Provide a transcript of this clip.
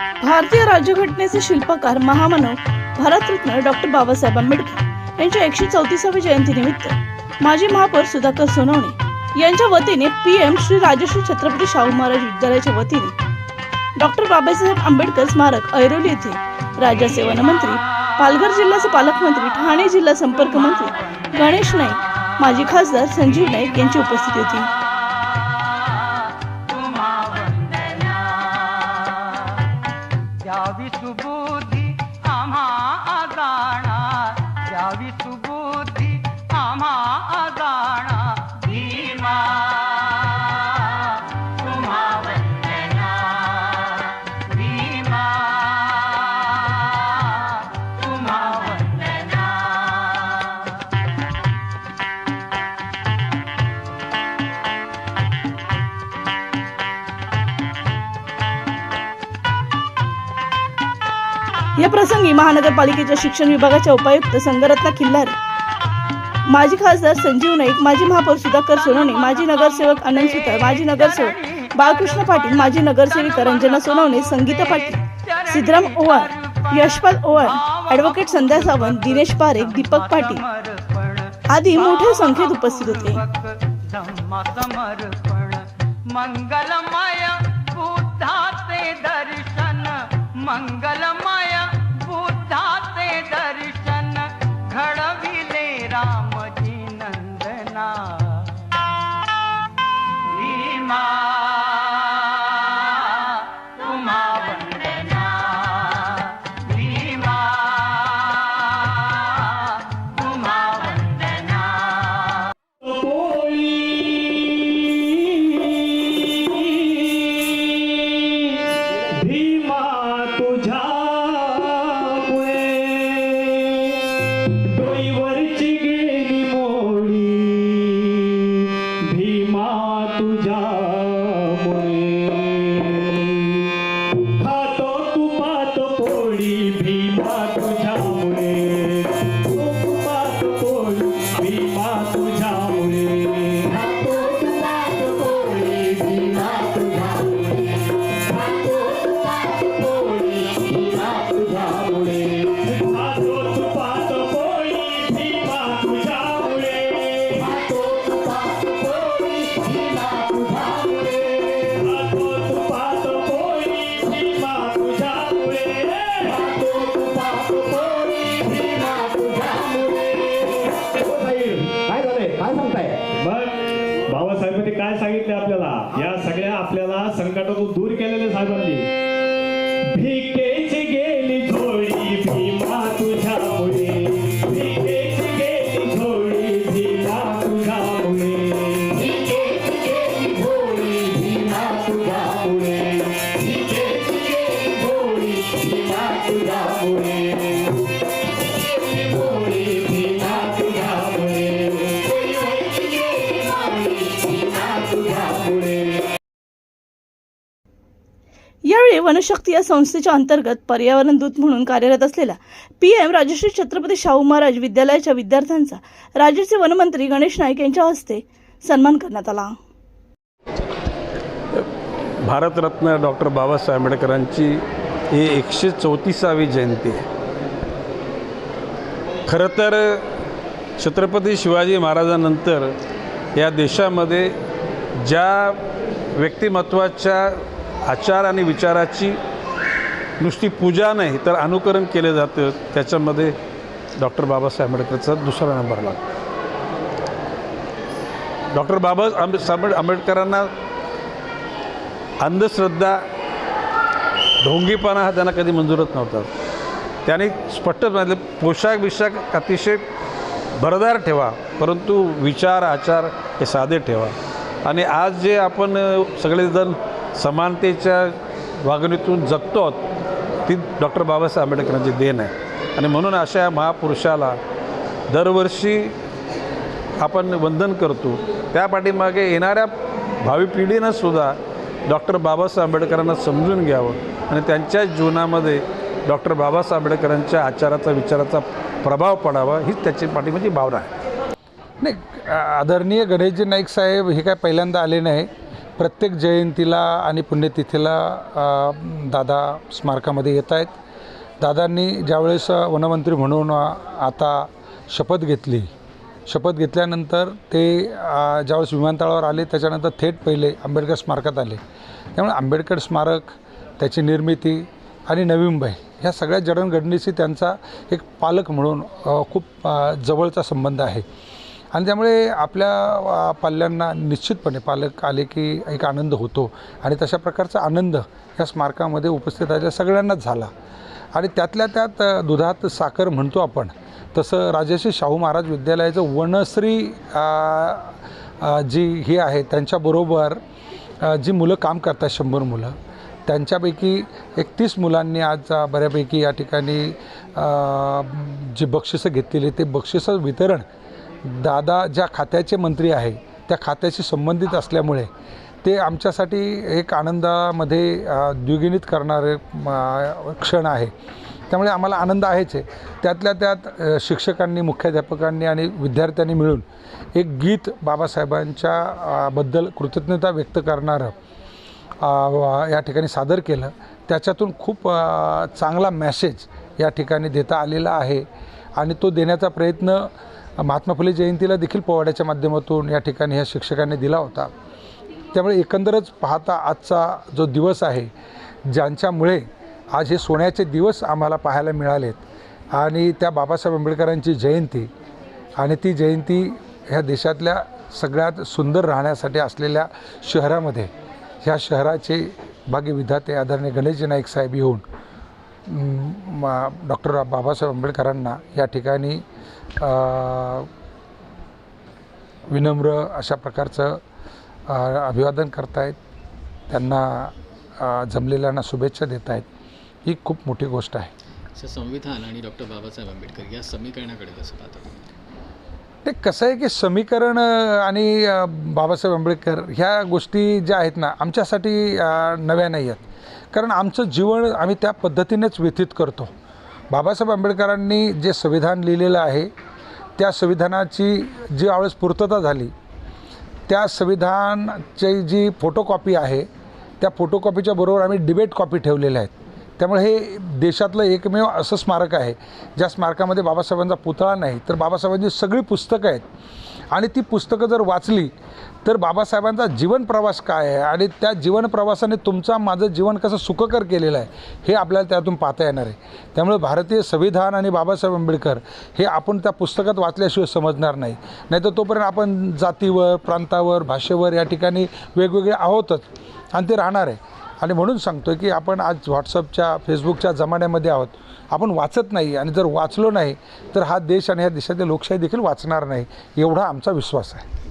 भारतीय राज्यघटनेचे शिल्पकार महामानव भारतरत्न डॉक्टर बाबासाहेब आंबेडकर यांच्या एकशे चौतीसाव्या जयंतीनिमित्त माजी महापौर सुधाकर सोनवणे यांच्या वतीने पी एम श्री राजश्री छत्रपती शाहू महाराज विद्यालयाच्या वतीने डॉक्टर बाबासाहेब आंबेडकर स्मारक ऐरोली येथे राज्याचे वनमंत्री पालघर जिल्ह्याचे पालकमंत्री ठाणे जिल्हा संपर्क मंत्री गणेश नाईक माजी खासदार संजीव नाईक यांची उपस्थिती होती. द्यावी सुबुद्धी आम्हा अजाणा द्यावी सुबुद्धी आम्हा अजाणा या प्रसंगी महानगरपालिकेच्या शिक्षण विभागाच्या उपायुक्त संगरत्ना खिल्लार माजी खासदार संजीव नाईक माजी महापौर सुधाकर सोनवणे माजी नगरसेवक आनंद सुतार माजी नगरसेवक बाळकृष्ण पाटील माजी नगरसेविका रंजना सोनवणे संगीता पाटील सिद्धराम ओवाळ यशपाल ओवाळ ॲडव्होकेट संध्या सावंत दिनेश पारेख दीपक पाटील आदी मोठ्या संख्येत उपस्थित होते. दर्शन मंगलमाया बाबासाहेबांनी काय सांगितले आपल्याला? या सगळ्या आपल्याला संकटातून दूर केलेले साहेबांनी. भिकेची वनशक्ती या संस्थेच्या अंतर्गत पर्यावरण दूत म्हणून कार्यरत असलेला पी एम राजश्री छत्रपती शाहू महाराज विद्यालयाच्या विद्यार्थ्यांचा राज्याचे वनमंत्री गणेश नाईक यांच्या हस्ते सन्मान करण्यात आला. भारतरत्न डॉक्टर बाबासाहेब आंबेडकरांची ही एकशे चौतीसावी जयंती आहे. खरं तर छत्रपती शिवाजी महाराजांनंतर या देशामध्ये ज्या व्यक्तिमत्वाच्या आचार आणि विचाराची नुसती पूजा नाही तर अनुकरण केलं जातं. त्याच्यामध्ये डॉक्टर बाबासाहेब आंबेडकरचा दुसरा नंबर लागतो. डॉक्टर बाबा आंबे आंबेडकरांना अंधश्रद्धा ढोंगीपणा हा त्यांना कधी मंजूरच नव्हता. त्याने स्पष्ट सांगितलं पोशाख बिशाख अतिशय भरदार ठेवा परंतु विचार आचार हे साधे ठेवा. आणि आज जे आपण सगळेजण समानतेच्या वागणीतून जगतो आहोत ती डॉक्टर बाबासाहेब आंबेडकरांची देण आहे. आणि म्हणून अशा या महापुरुषाला दरवर्षी आपण वंदन करतो. त्या पाठीमागे येणाऱ्या भावी पिढीनं सुद्धा डॉक्टर बाबासाहेब आंबेडकरांना समजून घ्यावं आणि त्यांच्या जीवनामध्ये डॉक्टर बाबासाहेब आंबेडकरांच्या आचाराचा विचाराचा प्रभाव पडावा हीच त्याची पाठीमागची भावना आहे. नाही आदरणीय गणेशजी नाईक साहेब हे काय पहिल्यांदा आले नाही. प्रत्येक जयंतीला आणि पुण्यतिथीला दादा स्मारकामध्ये येत आहेत. दादांनी ज्यावेळेस वनमंत्री म्हणून आता शपथ घेतली शपथ घेतल्यानंतर ते ज्यावेळेस विमानतळावर आले त्याच्यानंतर थेट पहिले आंबेडकर स्मारकात आले. त्यामुळे आंबेडकर स्मारक त्याची निर्मिती आणि नवी मुंबई ह्या सगळ्या जडणघडणीशी त्यांचा एक पालक म्हणून खूप जवळचा संबंध आहे. आणि त्यामुळे आपल्या पाल्यांना निश्चितपणे पालक आले की एक आनंद होतो. आणि तशा प्रकारचा आनंद या स्मारकामध्ये उपस्थित आलेल्या सगळ्यांनाच झाला. आणि त्यातल्या त्यात दुधात साखर म्हणतो आपण तसं राजर्षी शाहू महाराज विद्यालयाचं वनश्री जी ही आहे त्यांच्याबरोबर जी मुलं काम करतात शंभर मुलं त्यांच्यापैकी एकतीस मुलांनी आज बऱ्यापैकी या ठिकाणी जी बक्षिसं घेतलेली ते बक्षिसं वितरण दादा ज्या खात्याचे मंत्री आहे त्या खात्याशी संबंधित असल्यामुळे ते आमच्यासाठी एक आनंदामध्ये अ, द्विगुणित करणारे क्षण आहे. त्यामुळे आम्हाला आनंद आहेच आहे. त्यातल्या त्यात शिक्षकांनी मुख्याध्यापकांनी आणि विद्यार्थ्यांनी मिळून एक गीत बाबासाहेबांच्या बद्दल कृतज्ञता व्यक्त करणारं या ठिकाणी सादर केलं. त्याच्यातून खूप चांगला मॅसेज या ठिकाणी देता आलेला आहे आणि तो देण्याचा प्रयत्न महात्मा फुले जयंतीला देखील पोवाड्याच्या माध्यमातून या ठिकाणी ह्या शिक्षकांनी दिला होता. त्यामुळे एकंदरच पाहता आजचा जो दिवस आहे ज्यांच्यामुळे आज हे सोन्याचे दिवस आम्हाला पाहायला मिळालेत आणि त्या बाबासाहेब आंबेडकरांची जयंती आणि ती जयंती ह्या देशातल्या सगळ्यात सुंदर राहण्यासाठी असलेल्या शहरामध्ये ह्या शहराचे भाग्यविधाते आदरणीय गणेशजी नाईक साहेब येऊन डॉक्टर बाबासाहेब आंबेडकरांना या ठिकाणी विनम्र अशा प्रकारचं अभिवादन करतायत. त्यांना जमलेल्यांना शुभेच्छा देत आहेत ही खूप मोठी गोष्ट आहे. संविधान आणि डॉक्टर बाबासाहेब आंबेडकर या समीकरणाकडे कसं पाहता? ते कसं आहे की समीकरण आणि बाबासाहेब आंबेडकर ह्या गोष्टी ज्या आहेत ना आमच्यासाठी नव्या नाही आहेत. कारण आमचं जीवन आम्ही त्या पद्धतीनेच व्यतीत करतो. बाबासाहेब आंबेडकरांनी जे संविधान लिहिलेलं आहे त्या संविधानाची जी आवळेस पूर्तता झाली त्या संविधानची जी फोटोकॉपी आहे त्या फोटोकॉपीच्या बरोबर आम्ही डिबेट कॉपी ठेवलेल्या आहेत. त्यामुळे हे देशातलं एकमेव असं स्मारक आहे ज्या स्मारकामध्ये बाबासाहेबांचा पुतळा नाही तर बाबासाहेबांची सगळी पुस्तकं आहेत. आणि ती पुस्तकं जर वाचली तर बाबासाहेबांचा जीवन प्रवास काय आहे? आणि त्या जीवन प्रवासाने तुमचा माझं जीवन कसं सुखकर केलेलं आहे हे आपल्याला त्यातून पाहता येणार आहे. त्यामुळे भारतीय संविधान आणि बाबासाहेब आंबेडकर हे आपण त्या पुस्तकात वाचल्याशिवाय समजणार नाही. नाहीतर तोपर्यंत आपण जातीवर प्रांतावर भाषेवर या ठिकाणी वेगवेगळे आहोतच. आणि ते राहणार आहे. आणि म्हणून सांगतो की आपण आज व्हॉट्सअपच्या फेसबुकच्या जमान्यामध्ये आहोत. आपण वाचत नाही आणि जर वाचलो नाही तर हा देश आणि ह्या देशातील लोकशाही देखील वाचणार नाही एवढा आमचा विश्वास आहे.